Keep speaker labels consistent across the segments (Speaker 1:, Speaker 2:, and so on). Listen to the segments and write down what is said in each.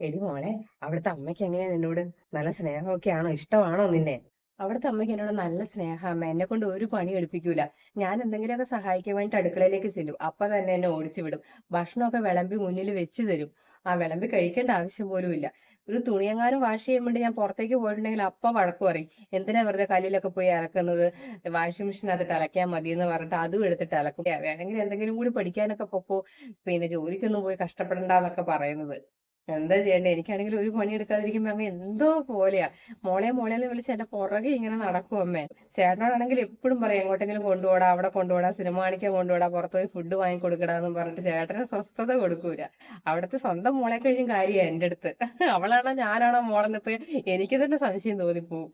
Speaker 1: എടി മോളെ അവിടുത്തെ അമ്മയ്ക്ക് എങ്ങനെയാ നിന്നോട്? നല്ല സ്നേഹമൊക്കെ ആണോ ഇഷ്ടമാണോ നിന്നെ? അവിടുത്തെ അമ്മയ്ക്ക് എന്നോട് നല്ല സ്നേഹമ്മ എന്നെ കൊണ്ട് ഒരു പണി എടുപ്പിക്കൂല. ഞാൻ എന്തെങ്കിലുമൊക്കെ സഹായിക്കാൻ വേണ്ടി അടുക്കളയിലേക്ക് ചെല്ലും. അപ്പൊ തന്നെ എന്നെ ഓടിച്ചു വിടും. ഭക്ഷണമൊക്കെ വിളമ്പി മുന്നിൽ വെച്ചു തരും. ആ വിളമ്പി കഴിക്കേണ്ട ആവശ്യം പോലും ഇല്ല. ഒരു തുണിയെങ്ങാനും വാഷ് ചെയ്യാൻ വേണ്ടി ഞാൻ പുറത്തേക്ക് പോയിട്ടുണ്ടെങ്കിൽ അപ്പ വഴക്ക് പറയും. എന്തിനാ വെറുതെ കല്ലിലൊക്കെ പോയി അലക്കുന്നത്? വാഷിംഗ് മെഷീനകത്തിട്ട് അലക്കാൻ മതി എന്ന് പറഞ്ഞിട്ട് അതും എടുത്തിട്ട് അലക്കും. വേണമെങ്കിൽ എന്തെങ്കിലും കൂടി പഠിക്കാനൊക്കെ പൊക്കോ. പിന്നെ ജോലിക്കൊന്നും പോയി കഷ്ടപ്പെടണ്ടെന്നൊക്കെ പറയുന്നത്. എന്താ ചെയ്യണ്ടേ? എനിക്കാണെങ്കിൽ ഒരു പണി എടുക്കാതിരിക്കുമ്പോ അമ്മ എന്തോ പോലെയാ. മോളെ മോളെ എന്ന് വിളിച്ച് എന്റെ പുറകെ ഇങ്ങനെ നടക്കും അമ്മേ. ചേട്ടനോടാണെങ്കിൽ എപ്പോഴും പറയും എങ്ങോട്ടെങ്കിലും കൊണ്ടുപോടാ അവിടെ കൊണ്ടുപോടാ സിനിമ കാണിക്കാൻ കൊണ്ടുപോടാ പുറത്ത് പോയി ഫുഡ് വാങ്ങി കൊടുക്കടാന്ന് പറഞ്ഞിട്ട് ചേട്ടന് സ്വസ്ഥത കൊടുക്കൂല. അവിടുത്തെ സ്വന്തം മോളെ കഴിഞ്ഞും കാര്യമാണ് അടുത്ത്. അവളാണോ ഞാനാണോ മോളെന്നിപ്പോ എനിക്ക് തന്നെ സംശയം തോന്നിപ്പോവും.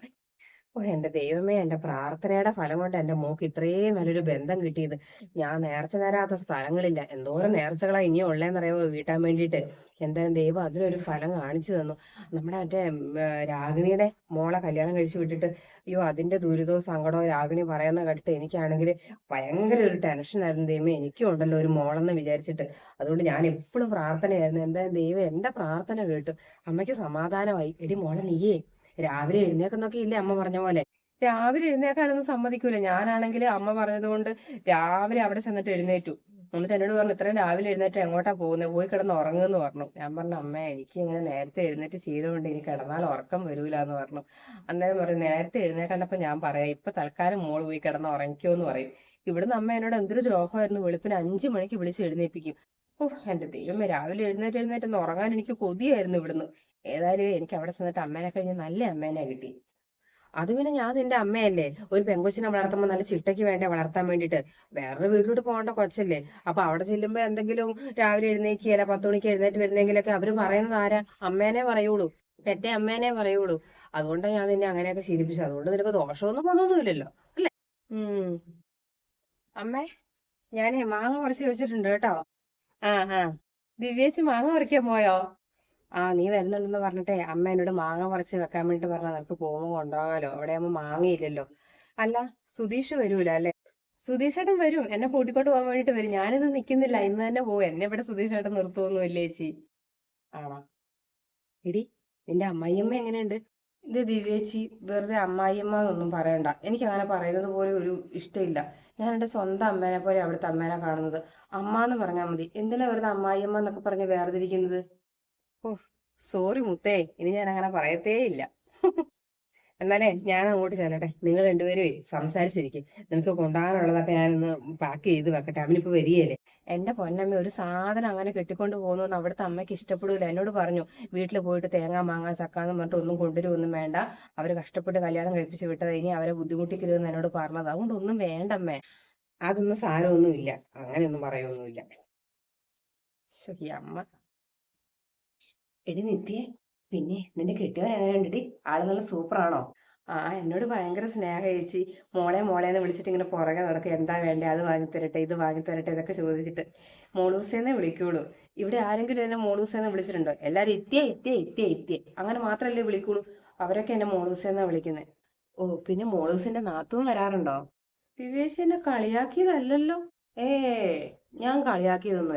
Speaker 1: ഓ എന്റെ ദൈവമേ എന്റെ പ്രാർത്ഥനയുടെ ഫലം കൊണ്ട് എന്റെ മോക്ക് ഇത്രയും നല്ലൊരു ബന്ധം കിട്ടിയത്. ഞാൻ നേർച്ച നേരാത്ത സ്ഥലങ്ങളില്ല. എന്തോരം നേർച്ചകളാ ഇനിയും ഉള്ളേന്നറിയാമോ വീട്ടാൻ വേണ്ടിയിട്ട്. എന്തായാലും ദൈവം അതിനൊരു ഫലം കാണിച്ചു തന്നു. നമ്മുടെ മറ്റേ രാഗിണിയുടെ മോളെ കല്യാണം കഴിച്ചു വിട്ടിട്ട് അയ്യോ അതിന്റെ ദുരിതവും സങ്കടവും രാഗിണി പറയുന്ന കേട്ടിട്ട് എനിക്കാണെങ്കിൽ ഭയങ്കര ഒരു ടെൻഷൻ ആയിരുന്നു. ദൈവം എനിക്കും ഉണ്ടല്ലോ ഒരു മോളെന്ന് വിചാരിച്ചിട്ട്. അതുകൊണ്ട് ഞാൻ എപ്പോഴും പ്രാർത്ഥനയായിരുന്നു. എന്തായാലും ദൈവം എന്റെ പ്രാർത്ഥന കേട്ടു. അമ്മയ്ക്ക് സമാധാനമായി. എടി മോളെ നീയേ. രാവിലെ എഴുന്നേക്കുന്നൊക്കെ ഇല്ലേ അമ്മ പറഞ്ഞ പോലെ? രാവിലെ എഴുന്നേക്കാനൊന്നും സമ്മതിക്കൂല. ഞാനാണെങ്കിൽ അമ്മ പറഞ്ഞതുകൊണ്ട് രാവിലെ അവിടെ ചെന്നിട്ട് എഴുന്നേറ്റു. എന്നിട്ട് എന്നോട് പറഞ്ഞു ഇത്രയും രാവിലെ എഴുന്നേറ്റ് എങ്ങോട്ടാ പോകുന്നത് പോയി കിടന്ന് ഉറങ്ങുമെന്ന് പറഞ്ഞു. ഞാൻ പറഞ്ഞു അമ്മ എനിക്ക് ഇങ്ങനെ നേരത്തെ എഴുന്നേറ്റ് ശീലമുണ്ട് ഇനി കിടന്നാൽ ഉറക്കം വരൂല എന്ന് പറഞ്ഞു. അന്നേരം പറഞ്ഞു നേരത്തെ എഴുന്നേക്കണ്ടപ്പോ ഞാൻ പറയാം. ഇപ്പൊ തൽക്കാലം മോൾ പോയി കിടന്ന് ഉറങ്ങിക്കോ എന്ന് പറയും. ഇവിടുന്ന് അമ്മ എന്നോട് എന്തൊരു ദ്രോഹമായിരുന്നു. വെളുപ്പിന് അഞ്ചു മണിക്ക് വിളിച്ച് എഴുന്നേൽപ്പിക്കും. ഓ എന്റെ ദൈവമേ രാവിലെ എഴുന്നേറ്റ് എഴുന്നേറ്റ് ഒന്ന് ഉറങ്ങാൻ എനിക്ക് കൊതിയായിരുന്നു ഇവിടുന്ന്. ഏതായാലും എനിക്ക് അവിടെ ചെന്നിട്ട് അമ്മേനെ കഴിഞ്ഞ് നല്ല അമ്മേനെ കിട്ടി. അത് പിന്നെ ഞാൻ നിന്റെ അമ്മയല്ലേ? ഒരു പെങ്കൊച്ചിനെ വളർത്തുമ്പോൾ നല്ല ചിട്ടയ്ക്ക് വേണ്ടേ വളർത്താൻ വേണ്ടിട്ട് വേറൊരു വീട്ടിലോട്ട് പോകേണ്ട കൊച്ചല്ലേ? അപ്പൊ അവിടെ ചെല്ലുമ്പോ എന്തെങ്കിലും രാവിലെ എഴുന്നേക്കിയല്ല പത്ത് മണിക്ക് എഴുന്നേറ്റ് വരുന്നെങ്കിലൊക്കെ അവർ പറയുന്നത് ആരാ? അമ്മേനെ പറയുള്ളൂ. പെറ്റേ അമ്മേനെ പറയുള്ളൂ. അതുകൊണ്ടാണ് ഞാൻ നിന്നെ അങ്ങനെയൊക്കെ ശീലിപ്പിച്ചത്. അതുകൊണ്ട് നിനക്ക് ദോഷമൊന്നും വന്നൊന്നുമില്ലല്ലോ അല്ലേ? ഉം. അമ്മേ ഞാനേ മാങ്ങ കുറച്ച് വെച്ചിട്ടുണ്ട് കേട്ടോ. ആ ആ. ദിവ്യേച്ചി മാങ്ങ പറിക്കാൻ പോയോ? ആ നീ വരുന്നുണ്ടെന്ന് പറഞ്ഞിട്ടേ അമ്മ എന്നോട് മാങ്ങ പറിച്ച് വെക്കാൻ വേണ്ടി പറഞ്ഞ നിനക്ക് പോകുമ്പോ കൊണ്ടുപോകാലോ? അവിടെ ആകുമ്പോ മാങ്ങയില്ലല്ലോ. അല്ല സുധീഷ് വരൂല അല്ലെ? സുധീഷേട്ടൻ വരും. എന്നെ കൂട്ടിക്കൊണ്ട് പോകാൻ വേണ്ടിട്ട് വരും. ഞാനിത് നിക്കുന്നില്ല. ഇന്ന് തന്നെ പോകും എന്നെ ഇവിടെ സുധീഷേട്ടൻ നിർത്തുവൊന്നുമില്ല ചേച്ചി? ആണോ? എടി നിന്റെ അമ്മായിയമ്മ എങ്ങനെയുണ്ട്? ഇത് ദിവ്യേച്ചി വെറുതെ അമ്മായിയമ്മ എന്നൊന്നും പറയണ്ട. എനിക്ക് അങ്ങനെ പറയുന്നത് പോലെ ഒരു ഇഷ്ടമില്ല ഞാൻ എന്റെ സ്വന്തം അമ്മേനെ പോലെ അവിടുത്തെ അമ്മേനെ കാണുന്നത്. അമ്മ എന്ന് പറഞ്ഞാൽ മതി. എന്തിനാ വെറുതെ അമ്മായിയമ്മ എന്നൊക്കെ പറഞ്ഞ് വേർതിരിക്കുന്നത്? സോറി മുത്തേ ഇനി ഞാൻ അങ്ങനെ പറയത്തേ ഇല്ല എന്നാലേ ഞാൻ അങ്ങോട്ട് ചെല്ലട്ടെ. നിങ്ങൾ രണ്ടുപേരും സംസാരിച്ചിരിക്കും. നിനക്ക് ഞാൻ ഞാനൊന്ന് പാക്ക് ചെയ്ത് വെക്കട്ടെ. അവനിപ്പോ വരികയല്ലേ. എന്റെ പൊന്നമ്മ ഒരു സാധനം അങ്ങനെ കെട്ടിക്കൊണ്ട് പോകുന്നു അവിടുത്തെ അമ്മയ്ക്ക് ഇഷ്ടപ്പെടില്ല എന്നോട് പറഞ്ഞു വീട്ടിൽ പോയിട്ട് തേങ്ങ മാങ്ങ ചക്കാന്ന് പറഞ്ഞിട്ട് ഒന്നും കൊണ്ടുവരുമൊന്നും വേണ്ട. അവർ കഷ്ടപ്പെട്ട് കല്യാണം കഴിപ്പിച്ച് വിട്ടത്. ഇനി അവരെ ബുദ്ധിമുട്ടിക്കരുതെന്ന് എന്നോട് പറഞ്ഞത്. അതുകൊണ്ട് ഒന്നും വേണ്ടമ്മേ. അതൊന്നും സാരമൊന്നുമില്ല. അങ്ങനെയൊന്നും പറയൊന്നുമില്ല. ശരി അമ്മ. എടി നിത്യേ പിന്നെ നിന്റെ കെട്ടിയവൻ എങ്ങനെ കണ്ടിട്ട് ആൾ നല്ല സൂപ്പറാണോ? ആ എന്നോട് ഭയങ്കര സ്നേഹ ചേച്ചി. മോളെ മോളെ എന്ന് വിളിച്ചിട്ട് ഇങ്ങനെ പുറകെ നടക്കുക എന്താ വേണ്ടേ? അത് വാങ്ങിത്തരട്ടെ ഇത് വാങ്ങിത്തരട്ടെ ഇതൊക്കെ ചോദിച്ചിട്ട് മോളൂസേന്നെ വിളിക്കുള്ളൂ. ഇവിടെ ആരെങ്കിലും എന്നെ മോളൂസേന്ന് വിളിച്ചിട്ടുണ്ടോ? എല്ലാരും ഇത്തിയ ഇത്തിയ ഇത്തിയ ഇത്തിയ അങ്ങനെ മാത്രല്ലേ വിളിക്കുള്ളൂ. അവരൊക്കെ എന്നെ മോളൂസേന്നാ വിളിക്കുന്നത് ഓ പിന്നെ മോളൂസിന്റെ നാത്തും വരാറുണ്ടോ? ദിവേശ് എന്നെ കളിയാക്കിയതല്ലല്ലോ. ഏ ഞാൻ കളിയാക്കിയതൊന്നും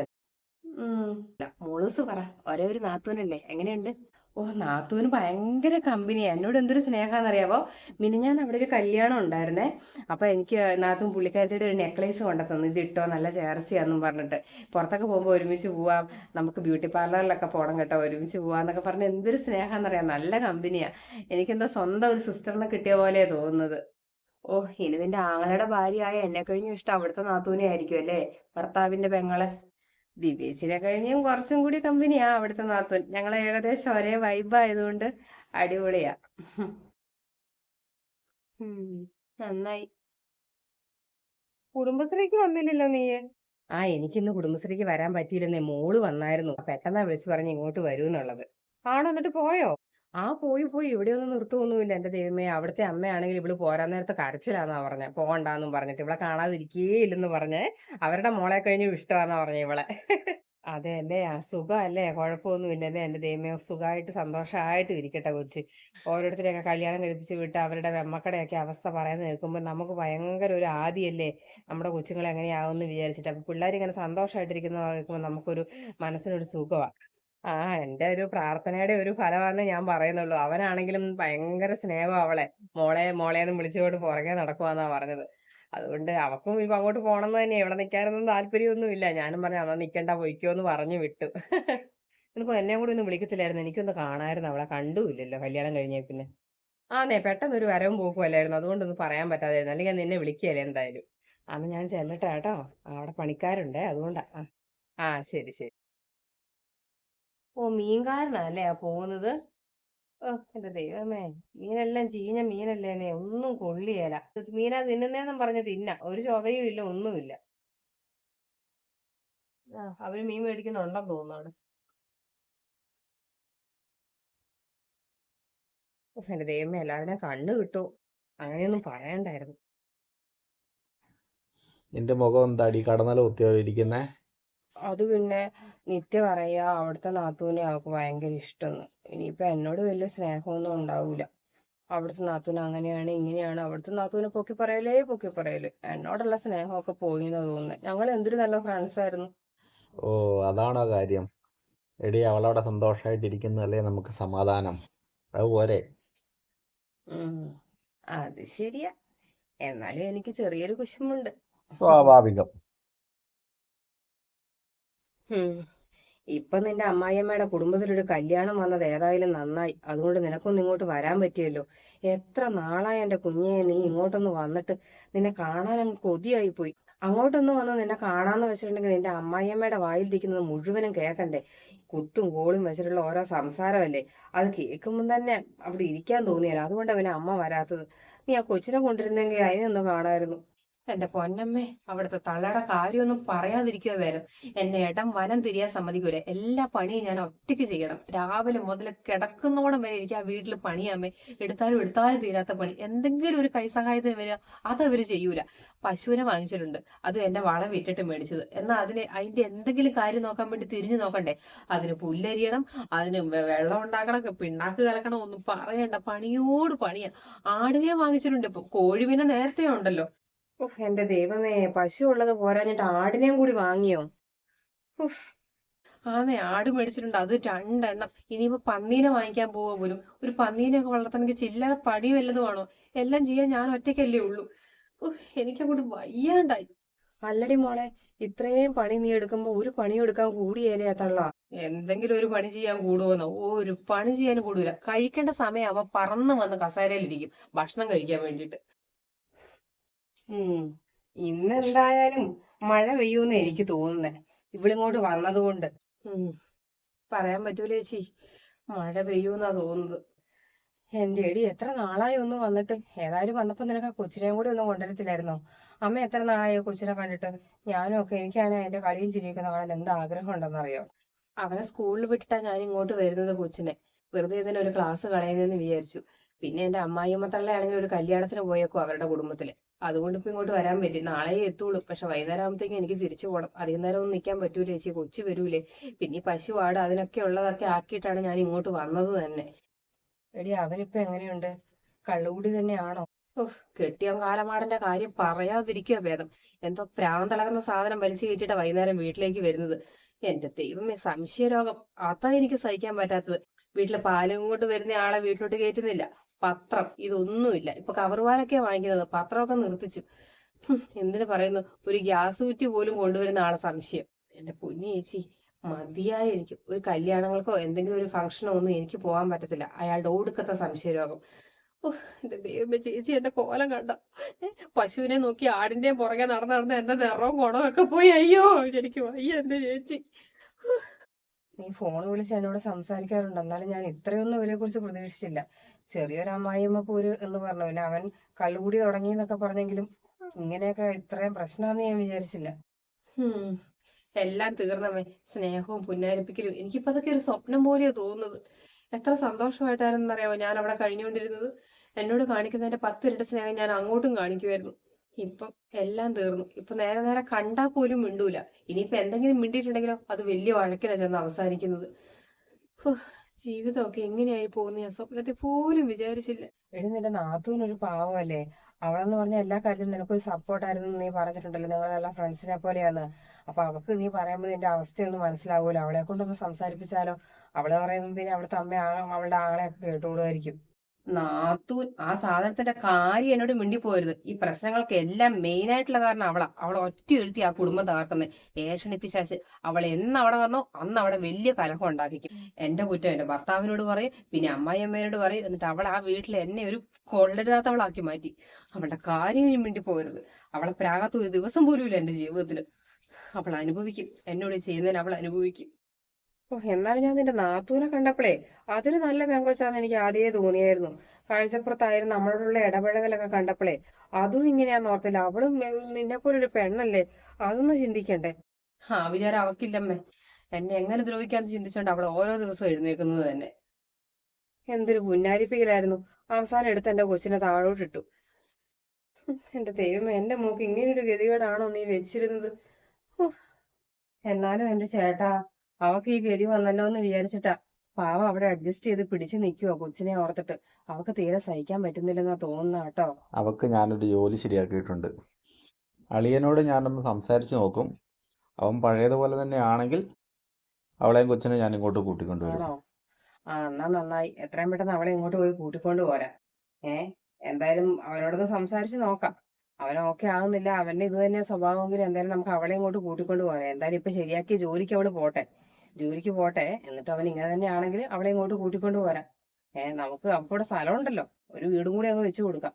Speaker 1: മോളൂസ് പറ. ഒരേ ഒരു നാത്തൂനല്ലേ? എങ്ങനെയുണ്ട്? ഓ നാത്തൂന് ഭയങ്കര കമ്പനിയാ. എന്നോട് എന്തൊരു സ്നേഹാന്നറിയാവോ? മിനിഞ്ഞാൻ അവിടെ ഒരു കല്യാണം ഉണ്ടായിരുന്നേ. അപ്പൊ എനിക്ക് നാത്തൂൻ പുള്ളിക്കാരത്തിയുടെ ഒരു നെക്ലേസ് കൊണ്ടുതന്നു ഇത് ഇട്ടോ നല്ല ചേർച്ചയാന്നും പറഞ്ഞിട്ട്. പുറത്തൊക്കെ പോകുമ്പോൾ ഒരുമിച്ച് പോവാം. നമുക്ക് ബ്യൂട്ടി പാർലറിലൊക്കെ പോകണം കേട്ടോ. ഒരുമിച്ച് പോവാന്നൊക്കെ പറഞ്ഞ് എന്തൊരു സ്നേഹാന്നറിയാം. നല്ല കമ്പനിയാ. എനിക്കെന്തോ സ്വന്തം ഒരു സിസ്റ്ററിനെ കിട്ടിയ പോലെ തോന്നുന്നത്. ഓ ഇനി നിന്റെ ആങ്ങളുടെ ഭാര്യയായ എന്നെ കഴിഞ്ഞും ഇഷ്ടം അവിടുത്തെ നാത്തൂനെ ആയിരിക്കും അല്ലേ? ഭർത്താവിന്റെ പെങ്ങളെ. ദിവ്യേച്ചിനെ കഴിഞ്ഞും കുറച്ചും കൂടി കമ്പനിയാ അവിടുത്തെ നാത്തൂൻ. ഞങ്ങൾ ഏകദേശം ഒരേ വൈബ് ആയതുകൊണ്ട് അടിപൊളിയാ. നന്നായി. കുടുംബശ്രീക്ക് വന്നില്ലല്ലോ നീ ആ എനിക്കിന്ന് കുടുംബശ്രീക്ക് വരാൻ പറ്റിയില്ലെന്നേ. മോൾ വന്നായിരുന്നു. പെട്ടെന്നാ വിളിച്ചു പറഞ്ഞ് ഇങ്ങോട്ട് വരൂ എന്നുള്ളത്. ആണോ എന്നിട്ട് പോയോ? ആ പോയി പോയി. ഇവിടെ ഒന്നും നിർത്തുവൊന്നുമില്ല. എന്റെ ദൈവമേ അവിടുത്തെ അമ്മയാണെങ്കിൽ ഇവൾ പോരാൻ നേരത്തെ കരച്ചിലാന്നാ പറഞ്ഞ. പോകണ്ടാന്നും പറഞ്ഞിട്ട് ഇവളെ കാണാതിരിക്കേ ഇല്ലെന്ന് പറഞ്ഞ്. അവരുടെ മോളെ കഴിഞ്ഞ് ഇഷ്ടമാന്നാ പറഞ്ഞ ഇവളെ. അതെ അല്ലേ? കുഴപ്പമൊന്നുമില്ല അല്ലേ? എന്റെ ദൈവമേ സുഖമായിട്ട് സന്തോഷമായിട്ട് ഇരിക്കട്ടെ കൊച്ച്. ഓരോരുത്തരെയൊക്കെ കല്യാണം കഴിപ്പിച്ച് വിട്ട് അവരുടെ വെമ്മക്കടയൊക്കെ അവസ്ഥ പറയുന്ന കേൾക്കുമ്പോൾ നമുക്ക് ഭയങ്കര ഒരു ആദിയല്ലേ? നമ്മുടെ കൊച്ചുങ്ങൾ എങ്ങനെയാവുമെന്ന് വിചാരിച്ചിട്ട്. അപ്പൊ പിള്ളേർ ഇങ്ങനെ സന്തോഷമായിട്ടിരിക്കുന്ന കേൾക്കുമ്പോൾ നമുക്കൊരു മനസ്സിനൊരു സുഖമാണ് ആ എന്റെ ഒരു പ്രാർത്ഥനയുടെ ഒരു ഫലമാണെന്ന് ഞാൻ പറയുന്നുള്ളൂ. അവനാണെങ്കിലും ഭയങ്കര സ്നേഹം അവളെ. മോളെ എന്ന് വിളിച്ചുകൊണ്ട് പുറകെ നടക്കുവാന്നാ പറഞ്ഞത്. അതുകൊണ്ട് അവക്കും ഇപ്പൊ അങ്ങോട്ട് പോണെന്ന് തന്നെ. ഇവിടെ നിൽക്കാനൊന്നും താല്പര്യമൊന്നും ഇല്ല ഞാനും പറഞ്ഞു അന്നാ നിക്കണ്ട പൊയ്ക്കോ എന്ന് പറഞ്ഞു വിട്ടു. നിനക്ക് എന്നെ കൂടി ഒന്ന് വിളിക്കത്തില്ലായിരുന്നു. എനിക്കൊന്ന് കാണായിരുന്നു. അവളെ കണ്ടുമില്ലല്ലോ. കല്യാണം കഴിഞ്ഞേ പിന്നെ. ആ ആന്നേ പെട്ടെന്ന് ഒരു വരവും പോക്കും അല്ലായിരുന്നു. അതുകൊണ്ടൊന്നും പറയാൻ പറ്റാതായിരുന്നു. അല്ലെങ്കിൽ നിന്നെ വിളിക്കുകയല്ലേ എന്തായാലും. അന്ന് ഞാൻ ചെല്ലട്ടെ കേട്ടോ. അവിടെ പണിക്കാരുണ്ടേ. അതുകൊണ്ടാ. ആ ശരി ശരി. ഓ മീൻകാരനല്ലേ ആ പോകുന്നത്? ഓ എന്റെ ദൈവമേ മീനെല്ലാം ചീഞ്ഞ മീനല്ലേനെ ഒന്നും കൊള്ളിയേല. മീനാ തിന്നുന്നേന്നും പറഞ്ഞ് തിന്ന ഒരു ചൊവയും ഇല്ല ഒന്നുമില്ല. ആ അവർ മീൻ മേടിക്കുന്നുണ്ടെന്ന് തോന്നുന്നു അവിടെ. എന്റെ ദൈവമേ എല്ലാവരുടെയും കണ്ണു കിട്ടു. അങ്ങനെയൊന്നും പറയണ്ടായിരുന്നു.
Speaker 2: നിന്റെ മുഖം എന്താടി? കടന്നല
Speaker 1: അത് പിന്നെ നിത്യ പറയുക അവിടുത്തെ നാത്തൂനെ അവൾക്ക് ഭയങ്കര ഇഷ്ടമെന്ന് ഇനിയിപ്പോൾ എന്നോട് വലിയ സ്നേഹമൊന്നും ഉണ്ടാവില്ല അവിടുത്തെ നാത്തൂന് അങ്ങനെയാണ് ഇങ്ങനെയാണ്. അവിടുത്തെ നാത്തൂനെ പൊക്കി പറയലേ പൊക്കി പറയൽ. എന്നോടുള്ള സ്നേഹമൊക്കെ പോയി എന്ന് തോന്നുന്നത് ഞങ്ങൾ എന്തൊരു നല്ല ഫ്രണ്ട്സ് ആയിരുന്നു.
Speaker 2: ഓ അതാണോ കാര്യം. എടി അവളവിടെ സന്തോഷമായിട്ടിരിക്കുന്നതല്ലേ നമുക്ക് സമാധാനം. അതുപോലെ
Speaker 1: അത് ശരിയാ. എന്നാലും എനിക്ക് ചെറിയൊരു കുശുമുണ്ട്
Speaker 2: സ്വാഭാവികം.
Speaker 1: ഇപ്പൊ നിന്റെ അമ്മായിയമ്മയുടെ കുടുംബത്തിലൊരു കല്യാണം വന്നത് ഏതായാലും നന്നായി. അതുകൊണ്ട് നിനക്കൊന്നും ഇങ്ങോട്ട് വരാൻ പറ്റിയല്ലോ എത്ര നാളായി എന്റെ കുഞ്ഞെ നീ ഇങ്ങോട്ടൊന്ന് വന്നിട്ട് നിന്നെ കാണാൻ കൊതിയായി പോയി അങ്ങോട്ടൊന്ന് വന്ന് നിന്നെ കാണാന്ന് വെച്ചിട്ടുണ്ടെങ്കിൽ നിന്റെ അമ്മായിയമ്മയുടെ വായിലിരിക്കുന്നത് മുഴുവനും കേൾക്കണ്ടേ? കുത്തും കോളും വെച്ചിട്ടുള്ള ഓരോ സംസാരമല്ലേ? അത് കേൾക്കുമ്പോൾ തന്നെ അവിടെ ഇരിക്കാൻ തോന്നിയല്ലോ. അതുകൊണ്ടാ പിന്നെ അമ്മ വരാത്തത്. നീ ആ കൊച്ചിനെ കൊണ്ടിരുന്നെങ്കിൽ അതിനൊന്ന് കാണാമായിരുന്നു. എന്റെ പൊന്നമ്മേ അവിടുത്തെ തള്ളയുടെ കാര്യമൊന്നും പറയാതിരിക്കുക വേലം എന്നെ ഇടം വനം തിരിയാൻ സമ്മതിക്കൂല. എല്ലാ പണിയും ഞാൻ ഒറ്റയ്ക്ക് ചെയ്യണം. രാവിലെ മുതൽ കിടക്കുന്നോടം വരെ എനിക്ക് ആ വീട്ടിൽ പണിയാമേ എടുത്താലും എടുത്താലും തീരാത്ത പണി. എന്തെങ്കിലും ഒരു കൈസഹായത്തിന് വരിക അത് ചെയ്യൂല. പശുവിനെ വാങ്ങിച്ചിട്ടുണ്ട്. അതും എന്റെ വളം വിറ്റിട്ട് മേടിച്ചത്. എന്നാൽ അതിന് അതിന്റെ എന്തെങ്കിലും കാര്യം നോക്കാൻ വേണ്ടി തിരിഞ്ഞു നോക്കണ്ടേ? അതിന് പുല്ലരിയണം അതിന് വെള്ളം ഉണ്ടാക്കണം പിണ്ണാക്ക് കലക്കണം ഒന്നും പറയണ്ട. പണിയോട് പണിയാ. ആടിനെ വാങ്ങിച്ചിട്ടുണ്ട് ഇപ്പൊ. കോഴി പിന്നെ നേരത്തെ ഉണ്ടല്ലോ. ഉഫ്, എന്റെ ദൈവമേ പശു ഉള്ളത് പോരാഞ്ഞിട്ട് ആടിനെയും കൂടി വാങ്ങിയോ? ഉഫ്. ആന്നെ ആട് മേടിച്ചിട്ടുണ്ട്. അത് രണ്ടെണ്ണം. ഇനിയിപ്പോ പന്നീനെ വാങ്ങിക്കാൻ പോവുക പോലും. ഒരു പന്നീനെ ഒക്കെ എനിക്ക് ചില്ലറ പണി വല്ലതും ആണോ? എല്ലാം ചെയ്യാൻ ഞാൻ ഒറ്റയ്ക്കല്ലേ ഉള്ളൂ. എനിക്കങ്ങോട്ട് വയ്യാണ്ടായി. അല്ലടി മോളെ ഇത്രയും പണി നീ എടുക്കുമ്പോ ഒരു പണി എടുക്കാൻ കൂടിയേലേ തള്ള. എന്തെങ്കിലും ഒരു പണി ചെയ്യാൻ കൂടുവെന്നോ? ഒരു പണി ചെയ്യാൻ കൂടൂല. കഴിക്കേണ്ട സമയം അവ പറന്ന് വന്ന് കസേരയിലിരിക്കും. ഭക്ഷണം കഴിക്കാൻ വേണ്ടിട്ട് ഉം. ഇന്നെന്തായാലും മഴ പെയ്യൂന്ന് എനിക്ക് തോന്നുന്നേ. ഇവളിങ്ങോട്ട് വന്നതുകൊണ്ട്. പറയാൻ പറ്റൂല ചേച്ചി. മഴ പെയ്യൂന്നാ തോന്നുന്നത്. എന്റെ എടി എത്ര നാളായി ഒന്നും വന്നിട്ട്? ഏതായാലും വന്നപ്പോ നിനക്ക് ആ കൊച്ചിനെയും കൂടി ഒന്നും കൊണ്ടുവരത്തില്ലായിരുന്നോ? അമ്മ എത്ര നാളായി കൊച്ചിനെ കണ്ടിട്ട്? ഞാനും ഒക്കെ എനിക്കാണ് അതിന്റെ കളിയും ചിരിക്കുന്ന കാണാൻ എന്ത് ആഗ്രഹം ഉണ്ടെന്നറിയോ അവനെ സ്കൂളിൽ വിട്ടിട്ടാ ഞാൻ ഇങ്ങോട്ട് വരുന്നത് കൊച്ചിനെ. വെറുതെ ഇതിനൊരു ക്ലാസ് കളയുന്നെന്ന് വിചാരിച്ചു. പിന്നെ എന്റെ അമ്മായിയമ്മ തള്ളയാണെങ്കിൽ ഒരു കല്യാണത്തിന് പോയേക്കും അവരുടെ കുടുംബത്തിൽ. അതുകൊണ്ട് ഇപ്പൊ ഇങ്ങോട്ട് വരാൻ പറ്റി. നാളെ എത്തുള്ളൂ. പക്ഷെ വൈകുന്നേരം ആകുമ്പത്തേക്കും എനിക്ക് തിരിച്ചു പോകണം അധികം നേരം ഒന്നും നിൽക്കാൻ പറ്റൂല ചേച്ചി. കൊച്ചു വരൂലേ. പിന്നെ ഈ പശു ആട് അതിനൊക്കെ ഉള്ളതൊക്കെ ആക്കിയിട്ടാണ് ഞാൻ ഇങ്ങോട്ട് വന്നത് തന്നെ. എടി അവനിപ്പോ എങ്ങനെയുണ്ട്? കള്ളുകൂടി തന്നെയാണോ? ഉഫ്, കെട്ടിയ കാലമാടന്റെ കാര്യം പറയാതിരിക്കുക ഭേദം. എന്തോ പ്രാന്തളകുന്ന സാധനം വലിച്ചു കയറ്റിട്ടാ വൈകുന്നേരം വീട്ടിലേക്ക് വരുന്നത്. എന്റെ ദൈവമേ സംശയരോഗം. അതാ എനിക്ക് സഹിക്കാൻ പറ്റാത്തത്. വീട്ടിലെ പാലും കൊണ്ട് വരുന്ന ആളെ വീട്ടിലോട്ട് കയറ്റുന്നില്ല പത്രം ഇതൊന്നുമില്ല. ഇപ്പൊ കവറുവാരൊക്കെയാ വാങ്ങിക്കുന്നത്. പത്രമൊക്കെ നിർത്തിച്ചു. എന്തിനു പറയുന്നു? ഒരു ഗ്യാസ് കുറ്റി പോലും കൊണ്ടുവരുന്ന ആളെ സംശയം. എന്റെ പൊന്നു ചേച്ചി മതിയായ എനിക്ക്. ഒരു കല്യാണങ്ങൾക്കോ എന്തെങ്കിലും ഒരു ഫംഗ്ഷനോ ഒന്നും എനിക്ക് പോകാൻ പറ്റത്തില്ല. അയാളുടെ ഒടുക്കത്തെ സംശയരോഗം. എന്റെ ദൈവമേ ചേച്ചി എന്റെ കോലം കണ്ട. പശുവിനെ നോക്കി ആടിന്റെയും പുറകെ നടന്ന് നടന്ന് എന്റെ നിറവും കുടവും ഒക്കെ പോയി. അയ്യോ എനിക്ക് അയ്യോ എന്റെ ചേച്ചി. നീ ഫോൺ വിളിച്ച് എന്നോട് സംസാരിക്കാറുണ്ട്. എന്നാലും ഞാൻ ഇത്രയൊന്നും അവരെ കുറിച്ച് പ്രതീക്ഷിച്ചില്ല. ചെറിയൊരു അമ്മായിയമ്മ പോര് എന്ന് പറഞ്ഞില്ല അവൻ കള്ളുകൂടി തുടങ്ങി എന്നൊക്കെ പറഞ്ഞെങ്കിലും ഇങ്ങനെയൊക്കെ ഇത്രയും പ്രശ്നമാണെന്ന് ഞാൻ വിചാരിച്ചില്ല. എല്ലാം തീർന്നവേ സ്നേഹവും പുന്നാരിപ്പിക്കലും. എനിക്കിപ്പോ അതൊക്കെ ഒരു സ്വപ്നം പോലെയാ തോന്നുന്നത്. എത്ര സന്തോഷമായിട്ടായിരുന്നു ഞാൻ അവിടെ കഴിഞ്ഞുകൊണ്ടിരുന്നത്? എന്നോട് കാണിക്കുന്നതിന്റെ പത്തിരട്ടി സ്നേഹം ഞാൻ അങ്ങോട്ടും കാണിക്കുമായിരുന്നു ഇപ്പം എല്ലാം തീർന്നു. ഇപ്പൊ നേരെ നേരെ കണ്ടാ പോലും മിണ്ടൂല. ഇനിയിപ്പൊ എന്തെങ്കിലും മിണ്ടിയിട്ടുണ്ടെങ്കിലോ അത് വലിയ വഴക്കിലാ ചെന്ന് അവസാനിക്കുന്നത്. ജീവിതമൊക്കെ എങ്ങനെയായി പോകുന്ന? ഞാൻ സ്വപ്നത്തിൽ പോലും വിചാരിച്ചില്ല. എടി നിന്റെ നാത്തൂനൊരു പാവമല്ലേ? അവളെന്ന് പറഞ്ഞ എല്ലാ കാര്യത്തിലും നിനക്കൊരു സപ്പോർട്ടായിരുന്നു നീ പറഞ്ഞിട്ടുണ്ടല്ലോ. നിങ്ങൾ നല്ല ഫ്രണ്ട്സിനെ പോലെയാണ്. അപ്പൊ അവൾക്ക് നീ പറയുമ്പോ നിന്റെ അവസ്ഥയൊന്ന് മനസ്സിലാവൂല. അവളെ കൊണ്ടൊന്ന് സംസാരിപ്പിച്ചാലോ? അവൾ പറയുമ്പോൾ പിന്നെ അവിടുത്തെ അമ്മ അവളുടെ ഒക്കെ കേട്ടോളുമായിരിക്കും. നാത്തൂൻ ആ സാധനത്തിന്റെ കാര്യം എന്നോട് മിണ്ടി പോരുത് ഈ പ്രശ്നങ്ങൾക്ക് എല്ലാം മെയിൻ ആയിട്ടുള്ള കാരണം അവളാ. അവൾ ഒറ്റ ഒരുത്തി ആ കുടുംബം തകർക്കുന്നത് ഏഷണിപ്പിശാശ് അവൾ എന്ന് അവിടെ വന്നോ അന്ന് അവിടെ വലിയ കലഹം ഉണ്ടാക്കിക്കും. എന്റെ കുറ്റം എന്റെ ഭർത്താവിനോട് പറയും പിന്നെ അമ്മായിയമ്മേനോട് പറയും. എന്നിട്ട് അവൾ ആ വീട്ടിൽ എന്നെ ഒരു കൊള്ളരുതാത്തവളാക്കി മാറ്റി. അവളുടെ കാര്യം ഇനി മിണ്ടി പോരുത് അവളെ പ്രാകത്ത് ഒരു ദിവസം പോലും ഇല്ല എന്റെ ജീവിതത്തിൽ. അവൾ അനുഭവിക്കും. എന്നോട് ചെയ്യുന്നതിന് അവൾ അനുഭവിക്കും. ഓ എന്നാലും ഞാൻ നിന്റെ നാത്തൂനെ കണ്ടപ്പോഴേ അതൊരു നല്ല പെങ്കൊച്ചാന്ന് എനിക്ക് ആദ്യമേ തോന്നിയായിരുന്നു. കാഴ്ചപ്പുറത്തായിരുന്നു നമ്മളോടുള്ള ഇടപഴകലൊക്കെ കണ്ടപ്പോഴേ അതും ഇങ്ങനെയാന്ന് ഓർത്തില്ല. അവളും നിന്നെ പോലൊരു പെണ്ണല്ലേ? അതൊന്നും ചിന്തിക്കണ്ടേ. ആ വിചാരം അവക്കില്ലമ്മേ. എന്നെ എങ്ങനെ ദ്രോഹിക്കാന്ന് ചിന്തിച്ചോണ്ട് അവൾ ഓരോ ദിവസവും എഴുന്നേക്കുന്നത് തന്നെ. എന്തൊരു പുന്നാരിപ്പിക്കലായിരുന്നു. അവസാനം എടുത്ത് എന്റെ കൊച്ചിനെ താഴോട്ടിട്ടു. ഇട്ടു എന്റെ ദൈവമേ എന്റെ മോക്ക് ഇങ്ങനെയൊരു ഗതികേടാണോ നീ വെച്ചിരുന്നത്. എന്നാലും എന്റെ ചേട്ടാ അവക്ക് ഈ ഗതി വന്നല്ലോ എന്ന് വിചാരിച്ചിട്ടാ. പാവം അവിടെ അഡ്ജസ്റ്റ് ചെയ്ത് പിടിച്ചു നിൽക്കുവോ കൊച്ചിനെ ഓർത്തിട്ട്. അവക്ക് തീരെ സഹിക്കാൻ പറ്റുന്നില്ലെന്നാ തോന്നുന്ന കേട്ടോ.
Speaker 2: അവക്ക് ഞാനൊരു ജോലി ശരിയാക്കിയിട്ടുണ്ട്. അളിയനോട് ഞാനൊന്ന് സംസാരിച്ചു നോക്കും. അവൻ പഴയതുപോലെ തന്നെ ആണെങ്കിൽ അവളെയും കൊച്ചിനെ ഞാൻ ഇങ്ങോട്ട് കൂട്ടിക്കൊണ്ടുവരും
Speaker 1: ആ എന്നാ നന്നായി. എത്രയും പെട്ടെന്ന് അവളെ ഇങ്ങോട്ട് പോയി കൂട്ടിക്കൊണ്ട് പോരാ. ഏ? എന്തായാലും അവനോടൊന്ന് സംസാരിച്ചു നോക്കാം. അവൻ ഓക്കെ ആകുന്നില്ല അവന്റെ ഇത് തന്നെ സ്വഭാവമെങ്കിൽ എന്തായാലും നമുക്ക് അവളെ ഇങ്ങോട്ട് കൂട്ടിക്കൊണ്ട് പോരാ. എന്തായാലും ഇപ്പൊ ശരിയാക്കിയ ജോലിക്ക് അവൾ പോട്ടെ. ജോലിക്ക് പോട്ടെ എന്നിട്ട് അവൻ ഇങ്ങനെ തന്നെ ആണെങ്കിൽ അവളെ ഇങ്ങോട്ട് കൂട്ടിക്കൊണ്ട് പോരാ. ഏഹ് നമുക്ക് അവിടെ സ്ഥലമുണ്ടല്ലോ. ഒരു വീടും കൂടി അങ്ങ് വെച്ചു കൊടുക്കാം.